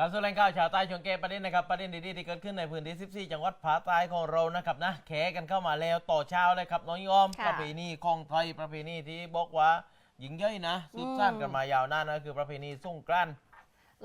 การสู้แรงข่าวชาวใต้ช่วงเกมประเด็นนะครับประเด็นดีๆที่เกิดขึ้นในพื้นที่ 14 จังหวัดภาคใต้ของเรานะครับนะแขกันเข้ามาแล้วต่อเช้าเลยครับน้องยอมค่ะประเพณีของไทยประเพณีที่บอกว่าหญิงย่อยนะสืบสานกันมายาวนานนะคือประเพณีสงกรานต์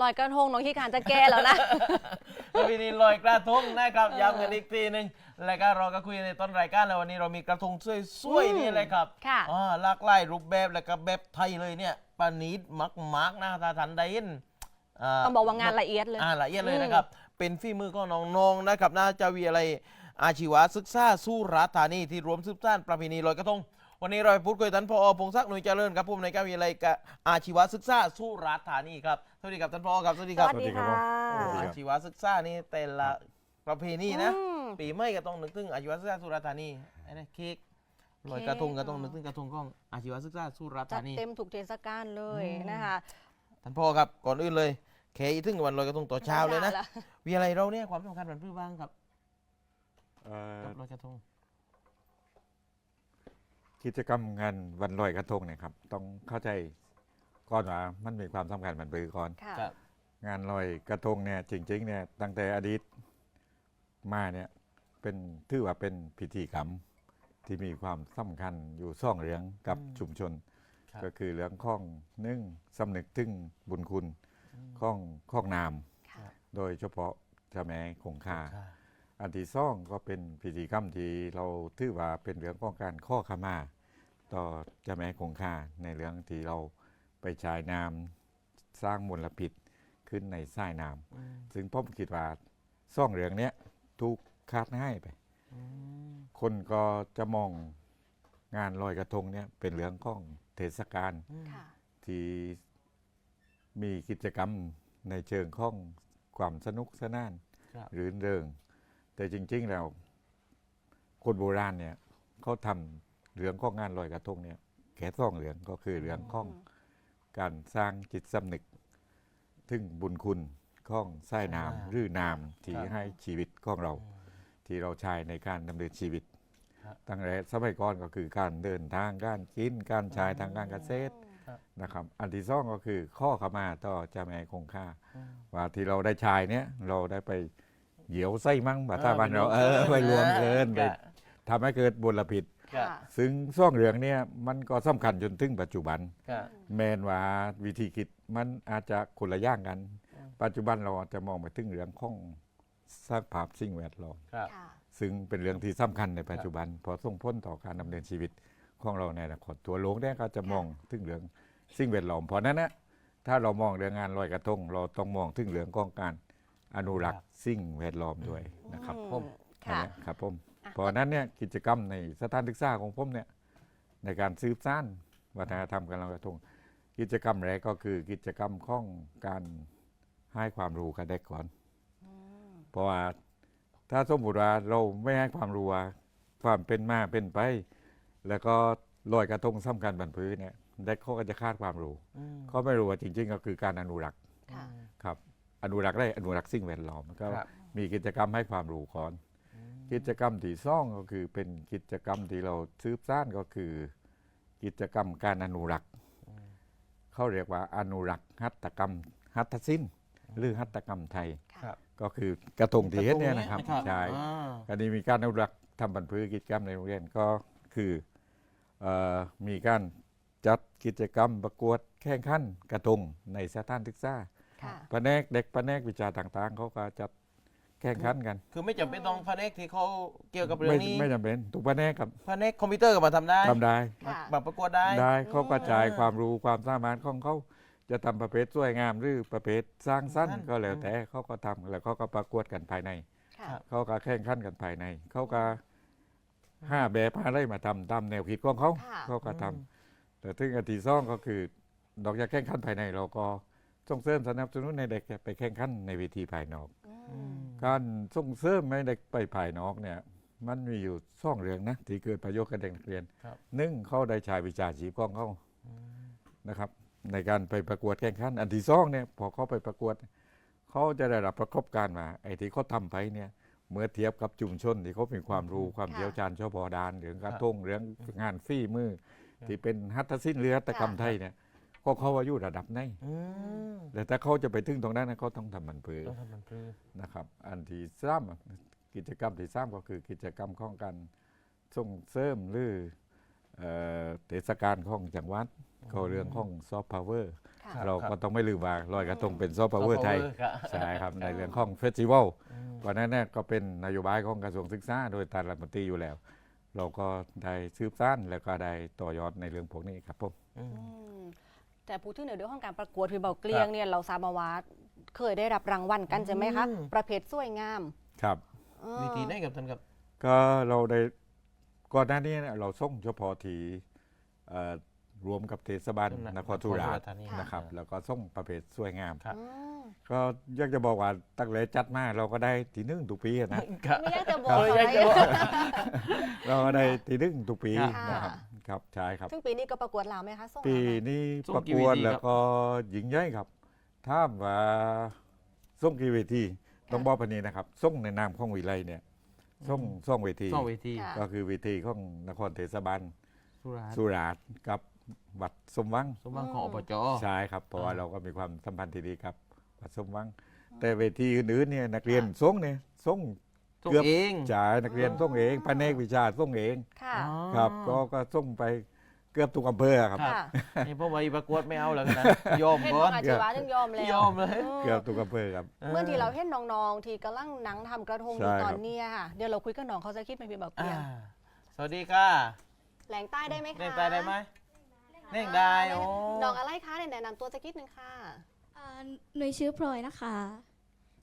ลอยกระทงน้องขี้ขานจะแก้แล้วนะ ประเพณีลอยกระทงนะครับย้ำกันอีกทีหนึ่งแล้วก็เราก็คุยในต้นรายการแล้ววันนี้เรามีกระทงสวยๆนี่เลยครับค่ะ อ่าหลากหลายรูปแบบแล้วก็แบบไทยเลยเนี่ยปานีดมักๆนะถ้าทันได้ยิน ต้องบอกว่างานละเอียดเลยอ่าละเอียดเลยนะครับ เป็นฝีมือของน้องๆนะครับน่าจะวิอะไรอาชีวศึกษาสุราษฎร์ธานีที่รวมสืบสานประเพณีลอยกระทงวันนี้เราไปพูดคุยกับท่านพอพงศักดิ์หนุยเจริญครับผู้อำนวยการวิทยาลัยกะอาชีวศึกษาสุราษฎร์ธานีครับสวัสดีครับท่านพอครับสวัสดีสครับวัสดีค่ะโอ้อาชีวศึกษานี่แต่ละประเพณีนะอืมปีไม่ก็ต้องนึกถึงอาชีวศึกษาสุราษฎร์ธานีไอ้นี่เค้กลอยกระทงก็ต้องนึกถึงกระทงของอาชีวศึกษาสุราษฎร์จัธาดนีเต็มถูกเทศกาลเลยอืมนะคะท่านพ่อครับก่อนอื่นเลย เคอีถึงวันลอยกระทงต่อเช้าเลยนะช้วิทยาลัยเราเนี่ยความสำคัญมันพื้นบ้างครับเอ่อกับลอยกระทงกิจกรรมงานวันลอยกระทงเนี่ยครับ ต้องเข้าใจก่อนว่ามันมีความสำคัญมันปือก่อน ค่ะ ครับ งานลอยกระทงเนี่ยจริงๆเนี่ยตั้งแต่อดีตมาเนี่ยเป็นถือว่าเป็นพิธีกรรมที่มีความสำคัญอยู่ซ่องเรื่องกับอืมชุมชน ครับ ก็คือเรื่องข้องหนึ่งสำนึกถึงบุญคุณ ข้องข้องนาม ค่ะ โดยเฉพาะเจ้าแม่คงคา ค่ะ อันที่สองก็เป็นพิธีกรรมที่เราถือว่าเป็นเรื่องของการข้อขมา ต่อเจ้าแม่คงคาในเรื่องที่เราไปใช้น้ำสร้างมลพิษขึ้นในสายน้อืมำซึ่งผมคิดว่าซ่องเรื่องเนี้ยถูกคาดให้ไป อืมคนก็จะมองงานลอยกระทงเนี่ยเป็นเรื่องของเทศกาลอืมค่ะ ที่ มีกิจกรรมในเชิงของความสนุกสนานครับ หรือเริง แต่จริง ๆ แล้ว คนโบราณเนี่ยเขาทำเรื่องของงานลอยกระทงเนี่ยแค่สองเรื่องก็คือเรื่องของการสร้างจิตสำนึก ถึงบุญคุณของไส้น้ำหรือน้ำที่ให้ชีวิตของเรา ที่เราใช้ในการดำเนินชีวิต ครับตั้งแต่สมัยก่อนก็คือการเดินทางการกินการใช้ทางการเกษตรครับ นะครับ อันที่สองก็คือข้อขมาต่อเจ้าแม่คงค่าอืมว่าที่เราได้ใช้เนี่ยเราได้ไปเหยียวไส้มั่งบาตาบันเราเอเอออไปไปรรววมมเกิเกินนคไปรับทำให้เกิดมลพิษครับค่ะซึ่งซ่องเหลืองเนี่ยมันก็สำคัญจนถึงปัจจุบันครับแมนว่าวิธีคิดมันอาจจะคนละอย่างกันอืมปัจจุบันเราจะมองไปถึงเรื่องของสร้างภาพสิ่งแวดล้อมครับค่ะซึ่งเป็นเรื่องที่สำคัญในปัจจุบันเพอส่งผลต่อการดำเนินชีวิต ของเราในอนาคตตัวโลกเนี่ยก็จะมองถึงเรื่องสิ่งแวดล้อมเพราะนั้นนะถ้าเรามองเรื่องงานลอยกระทง เราต้องมองถึงเรื่องของการอนุรักษ์สิ่งแวดล้อมด้วยนะครับอืมผมค่ะอันเนี้ยครับผมอะเพราะฉะนั้นเนี่ยกิจกรรมในสถานศึกษาของผมเนี่ยในการสืบสานวัฒนธรรมการลอยกระทง กิจกรรมแรกก็คือกิจกรรมของการให้ความรู้กับเด็กก่อนอืมเพราะว่าถ้าสมมติว่าเราไม่ให้ความรู้ว่าความเป็นมาเป็นไป แล้วก็ลอยกระทงสำคัญบรรพื้นเนี่ยเด็กเขาก็จะคาดความรู้อืมเขาไม่รู้ว่าจริง ๆ ก็คือการอนุรักษ์ค่ะครับอนุรักษ์ได้อนุรักษ์สิ่งแวดล้อมก็ครับมีกิจกรรมให้ความรู้ก่อน กิจกรรมที่สองก็คือเป็นกิจกรรมที่เราซื้อสร้างก็คือ กิจกรรมการอนุรักษ์เขาเรียกว่าอนุรักษ์หัตถกรรมหัตถศิลป์หรือหัตถกรรมไทยครับก็คือกระทงที่เห็นเนี่ยนะครับใช่อ่าอันนี้มีการอนุรักษ์ทำบันพื้กิจกรรมในโรงเรียนก็คือเออ มีการจัดกิจกรรมประกวดแข่งขันกระทงในสถานศึกษาค่ะ แผนกเด็กแผนกวิชาต่างๆ เขาก็จัดแข่งขันกัน คือไม่จำเป็นต้องแผนกที่เขาเกี่ยวกับเรื่อไม่งนี้ไม่จำเป็นทุกแผนกครับแผนกคอมพิวเตอร์ก็มาทำได้ทำได้ ค่ะแบบประกวดได้ ได้เขากระจายอืมความรู้ความสามารถของเขาจะทำประเภทสวยงามหรือประเภทสร้างสรรค์สร้างสรรค์ก็แล้วแต่เขาก็ทำแล้วเขาก็ประกวดกันภายใน ค่ะครับเขาก็แข่งขันกันภายใน เขาก็ ห้าแบบห้าได้มาทำตามแนวคิดของเขาค่ะ เขาก็ทำแต่ถึงอันที่สองก็คือ นอกจากแข่งขันภายในเราก็ส่งเสริมสนับสนุนในเด็กไปแข่งขันในเวทีภายนอก อืมการส่งเสริมให้เด็กไปภายนอกเนี่ยมันมีอยู่สองเรื่องนะที่เกิดประโยชน์กับเด็กนักเรียนครับ หนึ่งเขาได้ใช้วิชาชีพของเขานะครับ ในการไปประกวดแข่งขันอันที่สองเนี่ยพอเขาไปประกวดเขาจะได้รับประสบการณ์มาไอ้ที่เขาทำไปเนี่ย เมื่อเทียบกับชุมชนที่เขามีความรู้ความค่ะเชี่ยวชาญเฉพาะด้านเรื่องกระครับทงเรื่องงานฝีมือ ที่เป็นหัตถศิลป์หรือหัตถกรรมไทยเนี่ยก็เขาอายุระดับไหนอืมแต่ถ้าเขาจะไปถึงตรงนั้นนะเขาต้องทำมันเพือต้องทำมันคือนะครับ อันที่สามกิจกรรมที่สามก็คือกิจกรรมของการส่งเสริมหรือเอ่อเทศกาลของจังหวัด ก็เรื่องของซอฟต์พาวเวอร์ค่ะเราก็ต้องไม่ลืมว่าลอยกระทงเป็นซอฟต์พาวเวอร์ไทยครับ ใช่ครับในเรื่องของเฟสติวัลอืมวันนั้นเนี่ยก็เป็นนโยบายของกระทรวงศึกษาโดยตารัฐมนตรีอยู่แล้ว เราก็ได้ซืบสั้นแล้วก็ได้ต่อยอดในเรื่องพวกนี้ครับผมอืมอืมแต่พูดถึงในเรื่องของการประกวดพี่เบาเกลียงเนี่ยเราทราบมาว่าเคยได้รับรางวัลกันใช่ไหมคะ อืม ประเภทสวยงามครับ เออ วิธีไหนกับท่านครับ ก็เราได้ก่อนหน้านี้เนี่ยเราส่งเฉพาะทีเอ่อ รวมกับเทศบาลนครสุราษฎร์ธานีนะครับ แล้วก็ส่งประเภทสวยงามครับอืมก็อยากจะบอกว่าตั้งแต่จัดมาเราก็ได้ทีหนึ่งทุกปีอะนะครับไม่อยากจะบอกเอออะไรอยากจะบอกเราก็ได้ทีหนึ่งทุกปีครับนะครับครับใช่ครับซึ่งปีนี้ก็ประกวดลาวไหมคะส่งปีลาวไหมนี้ส่งประกี่กวดเวทีครับแล้วก็หญิงใหญ่ครับถ้ามว่าส่งกี่เวทีต้องบอกพันนี้นะครับส่งในนามของวิไลเนี่ยส่งส่งเวทีสองเวทีค่ะก็คือเวทีของนครเทศบาลสุราษฎร์สุราษฎร์กับ วัดสมหวังสมบังของอบจ ใช่ครับเพราะว่าอ่า เราก็มีความสัมพันธ์ที่ดีกับวัดสมหวัง แต่เวทีอื่นๆเนี่ยนักเรียนส่งเนี่ยส่ง ส่งเกือบ เองจ่ายนักเรียนส่งเองแผนกวิชาส่งเองค่ะ อ๋อครับ ก็ก็ส่งไปเกือบทุกอำเภอครับครับค่ะ นี่พวกวัยประกวดไม่เอาแล้วกันนะยอมเห็นก่ขออนงอาชีวะถึงยอมแล้วยอมเลยมเกือบทุกอำเภอครับ เมื่อที่เราเห็นน้องๆ ที่กำลังหนังทำกระทงอยู่ใช่ตครัอบนเนี้ยค่ะ เดี๋ยวเราคุยกับน้องเขาจะคิดไหมพี่เบาเกลีอ่ายงสวัสดีค่ะแหลงใต้ได้ไหมคะ เล่นตายได้ไหม เล่นได้โอ้น้องอะไรคะเนี่ยแนะนำตัวสักนิดนึงค่ะอ่าหนุยชื่อพลอยนะคะ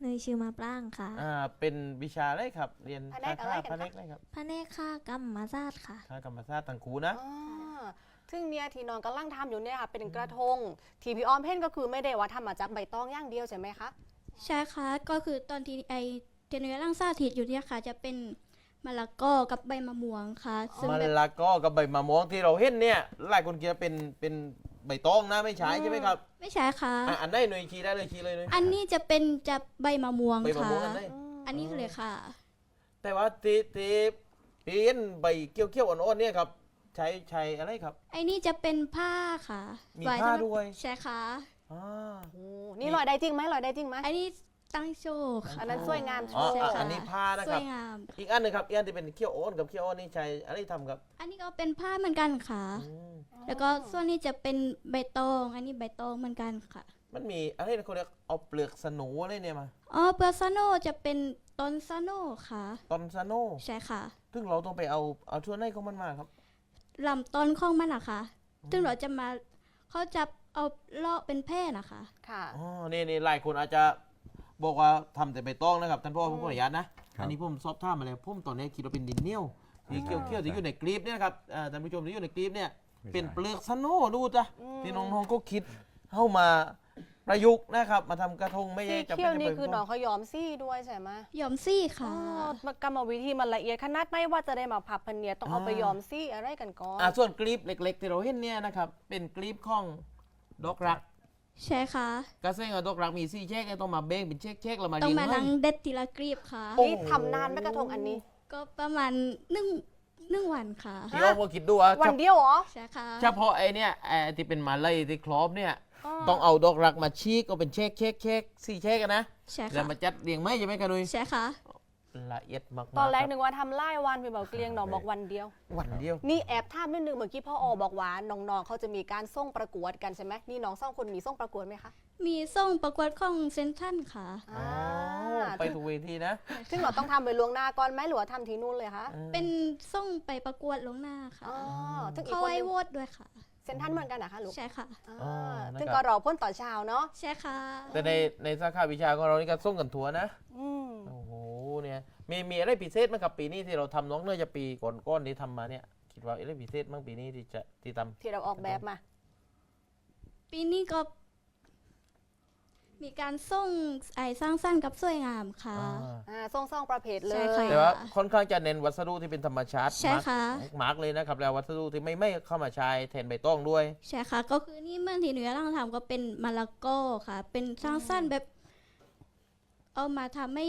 หนุยชื่อมาปรางค่ะอ่าเป็นวิชาอะไรครับ เรียนแผนกอะไรกันคะแผนกอะไรครับพระเนคค่ากรรมศาสตร์ค่ะค่ากรรมศาสตร์ต่างครูนะอ่าซึ่งเนี่ยที่น้องกำลังทำอยู่เนี่ยค่ะเป็นกระทงที่พี่อ้อมเพ่นก็คือไม่ได้ว่าทำมาจากใบตองอย่างเดียวใช่ไหมคะใช่ค่ะก็คือตอนที่ไอเทนเนื้อร่างสาธิตอยู่เนี่ยค่ะ จะเป็น มะละกอกับใบมะม่วงค่ะซึ่งมะแบบละกอกับใบมะม่วงที่เราเห็นเนี่ยหลายคนคิดว่าเป็นเป็นใบตองนะไม่ใช่ใช่ไหมครับไม่ใช่ค่ะ อะอันได้หน่วยชี้ได้เลยชี้เลยหน่อยอันนี้จะเป็นจะใบมะม่วงใบมะค่ะม่วงอันได้อันนี้เลยค่ะ แต่ว่าทีทีเปลี่ยนใบเกี้ยวเกี้ยวๆอ่อนๆเนี่ยครับใช้ใช้อะไรครับ ไอ้นี่จะเป็นผ้าค่ะมีไผ้าด้วย ใช่ค่ะอ่า โอ้นี่ลอยได้จริงไหมลอยได้จริงไหมอันนี้ ตั้งโชว์ค่ะอันนั้นสวยงามโชอ๋อว์อะใช่อันนี้ผ้านะสครัวบ ยงาม อีกอันหนึ่งครับอีกอันที่เป็นเขี้ยวโอนกับเขี้ยวโอนนี่ใช้อะไรทำครับอันนี้ก็เป็นผ้าเหมือนกันค่ะ อืมแล้วก็ส่วนนี้จะเป็นใบตอง อันนี้ใบตองเหมือนกันค่ะ มันมีอะไรนะเขาเรียกเอาเปลือกสนูอะไรเนี่ยมา อ๋อเปลือกซาโนจะเป็นต้นซาโนค่ะ ตอนซาโนใช่ค่ะซึ่งเราต้องไปเอาเอาช่วนไหนของมันมาครับ ลำต้นของมันอะค่ะซึ่งเราจะมาเขาจะเอาเลาะเป็นแพร่นะคะ ค่ะ อ๋อ นี่นี่หลายคนอาจจะ บอกว่าทำแต่ใบตองนะครับท่านพ่อผมขออนุญาตนะ ครับอันนี้ผมสอบถามมาแล้วผมตอนนี้คิดว่าเป็นดินเหนียวที่เกี่ยวเกี่ยวๆที่อยู่ในคลิปเนี่ยนะครับอ่าท่านผู้ชมที่อยู่ในคลิปเนี่ยไม่ใช่ เป็นเปลือกสโนดูจ้ะอืมที่น้องๆก็คิดเข้ามาประยุกต์นะครับ มาทำกระทงไม่สีใช่จะเขีเป็ยวนนี่ใบคือตน้อองงเขายอมซี่ด้วยใช่ไหมยอมซี่อ๋ค่ะ อกรรมวิธีมันละเอียดขนาดไหนว่าจะได้มาผับพันเนี่ยต้องเอาไปยอมซี่อะไรกันก่อน อ่าส่วนคลิปเล็ก ๆ ที่เราเห็นเนี่ยนะครับเป็นคลิปของดอกรัก ใช่ค่ะกระเซ้งกับดอกรักมีซี่เช็คต้องมาเบ้งเป็นเช็คเช็คๆแล้วมาต้องยิงมาให้นั่งเด็ดทีละกรีบค่ะ นี่ทำนานไหมกระทงอันนี้ ก็ประมาณหนึ่งหนึ่งวันค่ะพี่อ้อมก็คิดดูว่าวันเดียวเหรอ ใช่ค่ะ เฉพาะไอเนี่ยไอที่เป็นมาเลยที่ครอบเนี่ย ต้องเอาดอกรักมาชีกก็เป็นเช็คเช็คเช็คสี่เช็คกันนะ ใช่แล้วค่ะมาจัดเรียงไหมใช่ไหมกันนุ้ยใช่ค่ะ ละเอียดมากๆตอนแรกคนึบกว่าทำไล่วันพี่เบาเกลียงน้องบอกวันเดียว วันเดียว นี่แอบท่ามนิดนึงเมื่อกี้พ่ออบอกว่าน้องๆเขาจะมีการส่งประกวดกันใช่ไหมนี่น้องสองคนมีส่งประกวดไหมคะมีส่งประกวดของเซนทรันค่ะ อ๋อไปถูกเวทีนะ ซึ่งเราต้องทำไปล่วงหน้าก่อนไหมหรือว่าทำทีนู่นเลยคะเป็นส่งไปประกวดลวงหน้าค่ะอ๋อซึ่งอีกเขาคนไว้หนึ่งโหวตด้วยค่ะ เซนทรันเหมือนกันนะคะลูกใช่ค่ะ อ่าอ๋อนะครับ ซึ่งก็รอพ้นต่อนเช้าเนาะใช่ค่ะ แต่ในในสาขาวิชาของเรานี่ก็ส่งกันทัวนะ อืมโอ้โหเนี่ย มีมีอะไรพิเศษไหมครับปีนี้ที่เราทำน้องเนื่อจะปีก่อนก้อนที่ทำมาเนี่ยคิดว่าอะไรพิเศษบ้างปีนี้ที่จะที่ทำที่เราออกแบบมา ปีนี้ก็ มีการส่งไอสร้างสรรค์กับสวยงามค่ะ อ่าอ่าส่งซองประเภทเลใช่ย ค่ะ แต่ว่าค่อนข้างจะเน้นวัสดุที่เป็นธรรมชาติใช่ค่ะ มาร์กเลยนะครับแล้ววัสดุที่ไม่ไม่เข้ามาใช้แทนใบตองด้วย ใช่ค่ะก็คือนี่เมื่อที่หนูกำลังทำก็เป็นมะละกอค่ะ เป็นสร้างสรรค์แบบ เอามาทำให้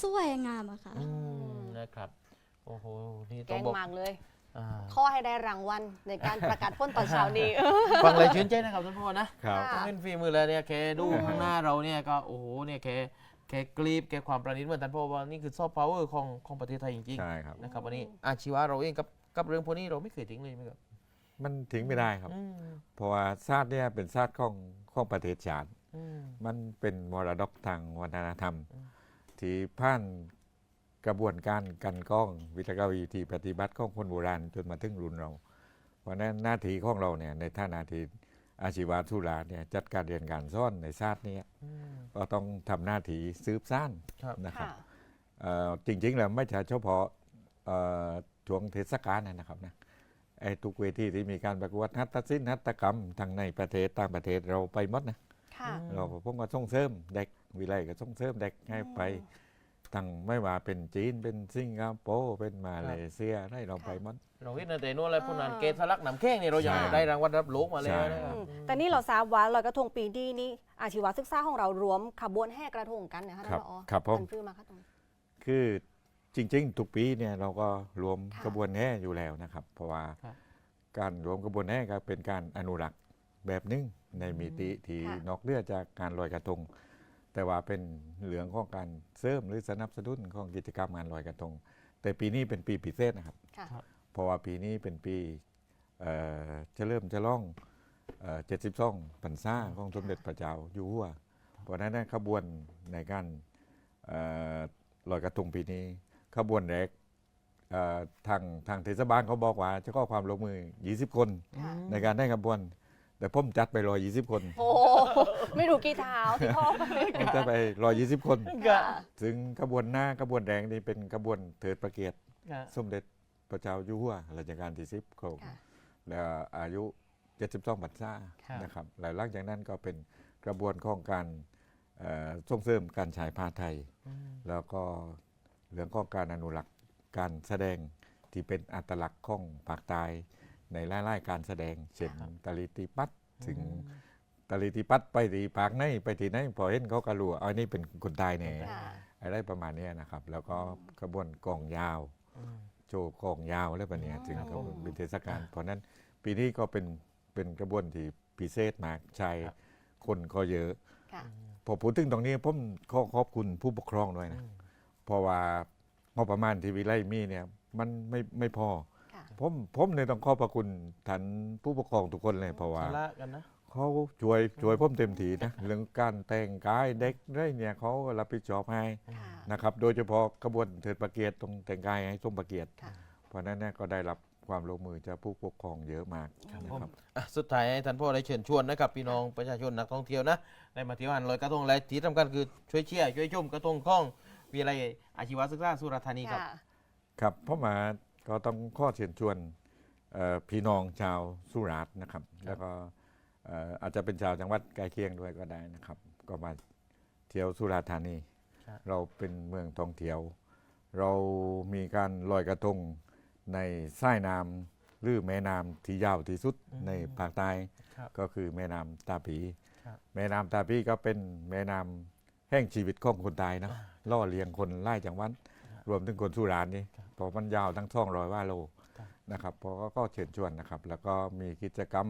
สวยงามอะค่ะ อืมนะครับ โอ้โห นี่แกต้องงบอกหมากเลย อ่าข้อให้ได้รางวัลในการประกาศพ้นตอนเช้านี้ ฟังเลยชื่นใจนะครับท่านพ่อนะ ครับ ค่ะ ต้องเล่นฝีมือแล้วเนี่ยแกดูข้างหน้าเราเนี่ยก็โอ้โหเนี่ยแกแกกรีบแกความประณีตเหมือนท่านพ่อว่านี่คือซอฟต์พาวเวอร์ของของประเทศไทยจริงใช่ครับ ๆนะครับวันนี้อาชีวะเราเองกับกับเรื่องพวกนี้เราไม่เคยทิ้งเลยไหมครับมันทิ้งไม่ได้ครับ อืมเพราะว่าชาติเนี่ยเป็นชาติของของประเทศชาติ อืมมันเป็นมรดกทางวัฒนธรรม อืม ที่ผ่านกระบวนการกันกล้องวิทยาวิธีปฏิบัติของคนโบราณจนมาถึงรุ่นเรา เพราะฉะนั้นหน้าที่ของเราเนี่ยในท่านาทีอาชีวะธุราเนี่ยจัดการเรียนการสอนในชาติเนี้อืมก็ต้องทำหน้าที่สืบสานครับนะครับค่ะเอ่อจริงๆแล้วไม่ใช่เฉพาะเอ่อช่วงเทศกาลนะครับนะไอ้ทุกเวทีที่มีการประกวดหัตถศิลป์หัตถกรรมทั้งในประเทศต่างประเทศเราไปหมดนะ ค่ะ เราก็พวกก็ส่งเสริมเด็กวิไลก็ส่งเสริมเด็กให้ไปทั้งไม่ว่าเป็นจีนเป็นสิงคโปร์เป็นมาเลเซียได้เราไปหมดเราเห็นในแต่นู้นอะไรพวกนั้นเกตสลักหนำแข้งเนี่ยเรายังใช่ได้รางวัลรับโลกมาแล้วนะคใช่รับอืมแต่นี่เราทราบว่าลอยกระทงปีนี้นี่อาชีวศึกษาของเรารวมขบวนแห่กระทงกันนะคะครับท่านผอครับผมท่านฟื้นมาค่ะตรงนี้คือจริง ๆ ทุกปีเนี่ยเราก็รวมค่ะกระบวนแห่อยู่แล้วนะครับ เพราะว่าครับการรวมกระบวนแห่ก็เป็นการอนุรักษ์แบบหนึง ในมิติที่นอกเหนือจากการลอยกระทง แต่ว่าเป็นเหลืองของการเสริมหรือสนับสนุนของกิจกรรมงานลอยกระทง แต่ปีนี้เป็นปีพิเศษนะครับ ค่ะเพราะว่าปีนี้เป็นปีเอ่อจะเริ่มจะล่องเจ็ดสิบสองพรรษาของสมเด็จพระเจ้าอยู่หัว เพราะฉะนั้นนะขบวนในการเอ่อลอยกระทงปีนี้ขบวนแรกเอ่อทางทางเทศบาลเขาบอกว่าจะก็ความร่วมมือ 20 คน ค่ะ ในการได้ขบวน แต่ผมจัดไปรอ20คนโอ้ไม่รู้กี่เท้าที่พ่อไปผมจัดไปรอ20คน ค่ะ ถึงขบวนหน้าขบวนแดงนี่เป็นขบวนเถิดประเกียรติครับสมเด็จพระเจ้าอยู่หัวรัชกาลที่สิบของค่ะ แล้วอายุ 72พรรษาครับนะครับแล้วหลังจากนั้นก็เป็นกระบวนของการเอ่อส่งเสริมการฉายผ้าไทย อืมแล้วก็เรื่องของการอนุรักษ์การแสดงที่เป็นอัตลักษณ์ของภาคใต้ ในไล่ๆการแสดงเช่นตะลิติปัดถึงตะลิติปัดไปที่ภาคไหนไปที่ไหนพอเห็นเขาก็รู้ว่าอ๋อนี่เป็นคนใตายเนี่ยค่ะอะไรประมาณเนี้ยนะครับ แล้วก็กระบวนกองยาวอืมโจกองยาวอะไรแบบเนี้ยถึงครับก็ผมเป็นเทศกาลเพราะฉะนั้นปีนี้ก็เป็นเป็นกระบวนที่พิเศษมากใช่คนก็เยอะค่ะพอพูดถึงตรงนี้ผมขอขอบคุณผู้ปกครองด้วยนะอืมเพราะว่างบประมาณที่วิไลมีเนี่ยมันไม่ไม่พอค่ะ ผมผมเนี่ยต้องขอบพระคุณท่านผู้ปกครองทุกคนเลยเพราะว่า สาระกันนะ เขาช่วยช่วยผมเต็มทีนะ เรื่องการแต่งกายเด็กได้เนี่ยเขารับผิดชอบให้ค่ะ นะครับ โดยเฉพาะกระบวนเถิดประเกียรติตรงแต่งกายให้สมประเกียรติค่ะ เพราะฉะนั้นเนี่ยก็ได้รับความร่วมมือจากผู้ปกครองเยอะมากครับนะผมครับอะสุดท้ายให้ท่านพ่อได้เชิญชวนนะครับพี่น้องประชาชนนักท่องเที่ยวนะได้มาเที่ยวงานลอยกระทงและที่สำคัญคือช่วยเชียร์ช่วยชมกระทงข้องวิทยาลัยอาชีวศึกษาสุราษฎร์ธานีครับ ค่ะ ครับเพราะมา ก็ต้องข้อเชิญชวนเอ่อพี่น้องชาวสุราษฎร์นะครับ แล้วก็เอ่ออาจจะเป็นชาวจังหวัดใกล้เคียงด้วยก็ได้นะครับ ก็มาเที่ยวสุราษฎร์ธานีครับเราเป็นเมืองท่องเที่ยว เรามีการลอยกระทงในสายน้ำหรือแม่น้ำที่ยาวที่สุดในภาคใต้ครับก็คือแม่น้ำตาปีครับแม่น้ำตาปีก็เป็นแม่น้ำแห่งชีวิตของคนตายนะล่อเลี้ยงคนไล่จังหวัด รวมถึงคนสุรานนี่เพราะมันยาวทั้งท่องร้อยว่าโลครับนะครับเพราะก็เชิญชวนนะครับ แล้วก็มีกิจกรรม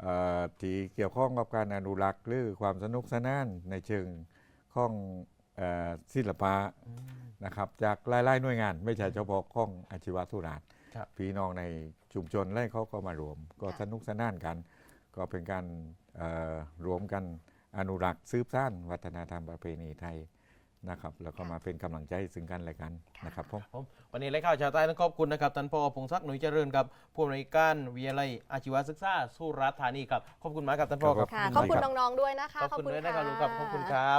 เอ่อที่เกี่ยวข้องกับการอนุรักษ์หรือความสนุกสนานในเชิงข้องเอ่อศิลปะนะครับจากหลายๆหน่วยงาน ไม่ใช่เฉพาะข้องอาชีวะสุราษฎร์ครับพี่น้องในชุมชนไล่เขาก็มารวม ก็ค่ะสนุกสนานกัน ก็เป็นการเอ่อรวมกันอนุรักษ์ซืบซ่านวัฒนธรรมประเพณีไทย นะครับแล้วก็มาเป็นกำลังใจซึ่งกันและกันนะครับผม ผมวันนี้รายข่าวชาวใต้ต้องขอบคุณนะครับท่านพ่อพงศักดิ์หนุ่ยเจริญครับผู้อำนวยการวิทยาลัยอาชีวศึกษาสุราษฎร์ธานีครับขอบคุณมากครับท่านพ่อครับ ค่ะขอบคุณน้องๆด้วยนะคะ ขอบคุณด้วยนะครับลุงครับขอบคุณครับ